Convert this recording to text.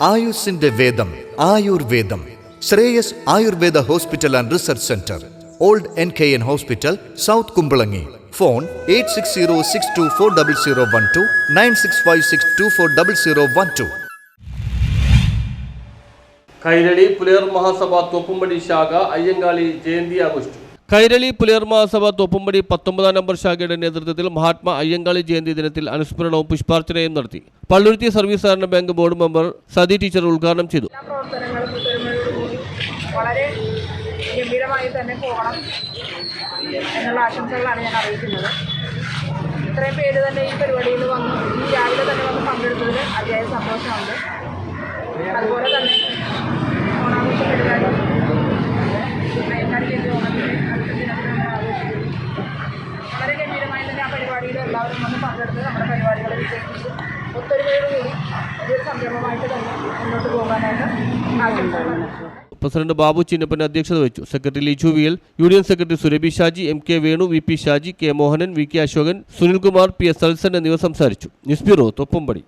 ആയുസിന്റെ വേദം ആയുർവേദം. Sreyas Ayurveda hospital and research centre. Old N K N hospital south Kumbalangi. Phone eight six zero six two four double zero one two nine six five six two four double zero one two. Kairali Pulayar Mahasabha Thoppumpady ശാഖ അയ്യങ്കാളി ജയന്തി ആഘോഷിച്ചു. കൈരളി പുലയർ മഹാസഭ തോപ്പുംപടി പത്തൊമ്പതാം number ശാഖയുടെ നേതൃത്വത്തിൽ മഹാത്മാ അയ്യങ്കാളി ജയന്തി ദിനത്തിൽ അനുസ്മരണവും പുഷ്പാർച്ചനയും നടത്തി. Palluruthy service സഹകരണ bank board member Sathi teacher ഉദ്ഘാടനം ചെയ്തു. വളരെ ഗംഭീരമായി തന്നെ പോകണം എന്നുള്ള ആശംസകളാണ് ഞാൻ ഇത്രയും പേര് തന്നെ ഈ പരിപാടിയിൽ വന്നു. രാവിലെ തന്നെ വന്ന് പങ്കെടുത്തതിൽ അതിയായ സന്തോഷമുണ്ട്. അതുപോലെ തന്നെ എല്ലാവരും വന്ന് പങ്കെടുത്ത് നമ്മുടെ പരിപാടികളെ വിജയിപ്പിച്ചു ഒത്തൊരുമയോടുകൂടി ഇതൊരു സംരംഭമായിട്ട് തന്നെ മുന്നോട്ട് പോകാനായിട്ട് ആഗ്രഹിക്കുന്നു. പ്രസിഡന്റ് ബാബു ചിന്നപ്പൻ അധ്യക്ഷത വഹിച്ചു. Secretary Liju Viyal union secretary Surabhi Shaji M K Venu V P Shaji K Mohanan V K Ashokan Sunilkumar P S Salson എന്നിവർ സംസാരിച്ചു. News bureau Thoppumpady.